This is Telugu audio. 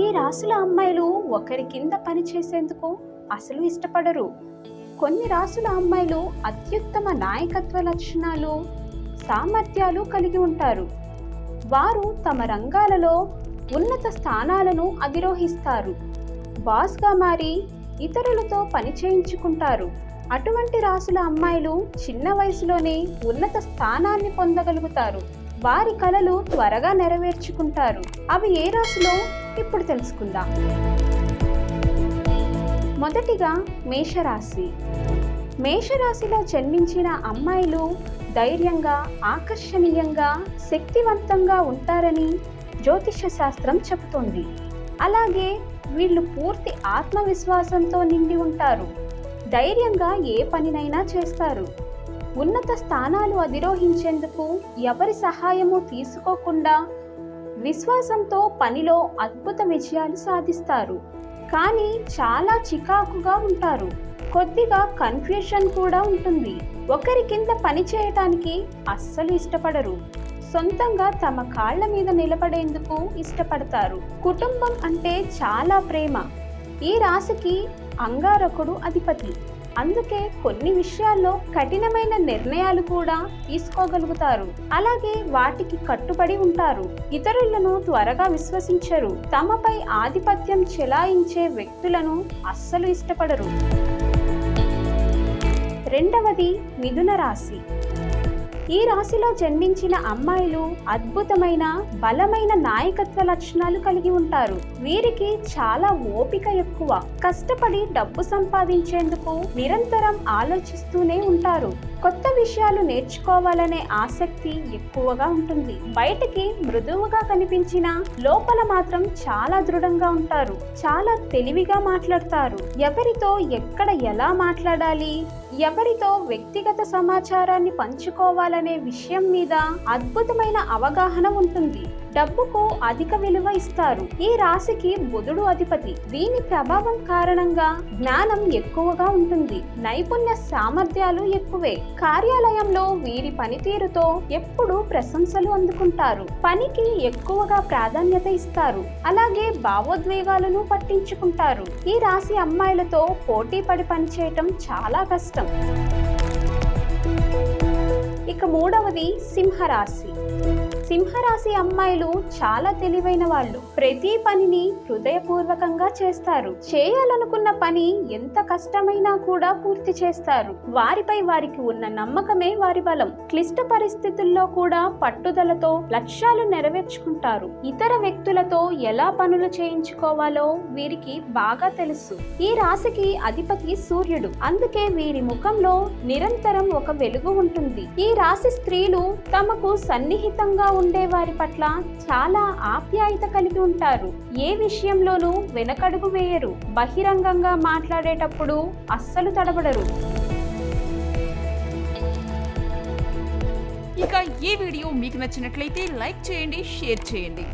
ఈ రాసుల అమ్మాయిలు ఒకరి కింద పని చేసేందుకు అసలు ఇష్టపడరు. కొన్ని రాసుల అమ్మాయిలు అత్యుత్తమ నాయకత్వ లక్షణాలు సామర్థ్యాలు కలిగి ఉంటారు. వారు తమ రంగాలలో ఉన్నత స్థానాలను అధిరోహిస్తారు. బాస్గా మారి ఇతరులతో పని చేయించుకుంటారు. అటువంటి రాసుల అమ్మాయిలు చిన్న వయసులోనే ఉన్నత స్థానాన్ని పొందగలుగుతారు. వారి కళలు త్వరగా నెరవేర్చుకుంటారు. అవి ఏ రాశిలో? ఇప్పుడు తెలుసుకుందాం. మొదటిగా మేషరాశి. మేషరాశిలో జన్మించిన అమ్మాయిలు ధైర్యంగా ఆకర్షణీయంగా శక్తివంతంగా ఉంటారని జ్యోతిష శాస్త్రం చెబుతోంది. అలాగే వీళ్ళు పూర్తి ఆత్మవిశ్వాసంతో నిండి ఉంటారు. ధైర్యంగా ఏ పనినైనా చేస్తారు. ఉన్నత స్థానాలు అధిరోహించేందుకు ఎవరి సహాయము తీసుకోకుండా విశ్వాసంతో పనిలో అద్భుత విజయాలు సాధిస్తారు. కానీ చాలా చికాకుగా ఉంటారు. కొద్దిగా కన్ఫ్యూషన్ కూడా ఉంటుంది. ఒకరి కింద పని చేయటానికి అస్సలు ఇష్టపడరు. సొంతంగా తమ కాళ్ళ మీద నిలబడేందుకు ఇష్టపడతారు. కుటుంబం అంటే చాలా ప్రేమ. ఈ రాశికి అంగారకుడు అధిపతి. అందుకే కొన్ని విషయాల్లో కఠినమైన నిర్ణయాలు కూడా తీసుకోగలుగుతారు. అలాగే వాటికి కట్టుబడి ఉంటారు. ఇతరులను త్వరగా విశ్వసించరు. తమపై ఆధిపత్యం చెలాయించే వ్యక్తులను అస్సలు ఇష్టపడరు. రెండవది మిథున రాశి. ఈ రాశిలో జన్మించిన అమ్మాయిలు అద్భుతమైన బలమైన నాయకత్వ లక్షణాలు కలిగి ఉంటారు. వీరికి చాలా ఓపిక ఎక్కువ. కష్టపడి డబ్బు సంపాదించేందుకు నిరంతరం ఆలోచిస్తూనే ఉంటారు. కొత్త విషయాలు నేర్చుకోవాలనే ఆసక్తి ఎక్కువగా ఉంటుంది. బయటికి మృదువుగా కనిపించిన లోపల మాత్రం చాలా దృఢంగా ఉంటారు. చాలా తెలివిగా మాట్లాడతారు. ఎవరితో ఎక్కడ ఎలా మాట్లాడాలి? ఎవరితో వ్యక్తిగత సమాచారాన్ని పంచుకోవాలని విషయం మీద అద్భుతమైన అవగాహన ఉంటుంది. డబ్బుకు అధిక విలువ ఇస్తారు. ఈ రాశికి బుధుడు అధిపతి. దీని ప్రభావం కారణంగా జ్ఞానం ఎక్కువగా ఉంటుంది. నైపుణ్య సామర్థ్యాలు ఎక్కువే. కార్యాలయంలో వీరి పనితీరుతో ఎప్పుడూ ప్రశంసలు అందుకుంటారు. పనికి ఎక్కువగా ప్రాధాన్యత ఇస్తారు. అలాగే భావోద్వేగాలను పట్టించుకుంటారు. ఈ రాశి అమ్మాయిలతో పోటీ పడి పనిచేయటం చాలా కష్టం. ఇక మూడవది సింహరాశి. సింహరాశి అమ్మాయిలు చాలా తెలివైన వాళ్ళు. ప్రతి పనిని హృదయపూర్వకంగా చేస్తారు. చేయాలనుకున్న పని ఎంత కష్టమైనా కూడా పూర్తి చేస్తారు. వారిపై వారికి ఉన్న నమ్మకమే వారి బలం. క్లిష్ట పరిస్థితుల్లో కూడా పట్టుదలతో లక్ష్యాలు నెరవేర్చుకుంటారు. ఇతర వ్యక్తులతో ఎలా పనులు చేయించుకోవాలో వీరికి బాగా తెలుసు. ఈ రాశికి అధిపతి సూర్యుడు. అందుకే వీరి ముఖంలో నిరంతరం ఒక వెలుగు ఉంటుంది. ఈ రాశి స్త్రీలు తమకు సన్నిహితంగా ఉండే వారి పట్ల చాలా ఆప్యాయత కలిగి ఉంటారు. ఏ విషయంలోనూ వెనకడుగు వేయరు. బహిరంగంగా మాట్లాడేటప్పుడు అస్సలు తడబడరు. ఇక ఈ వీడియో మీకు నచ్చినట్లయితే లైక్ చేయండి షేర్ చేయండి.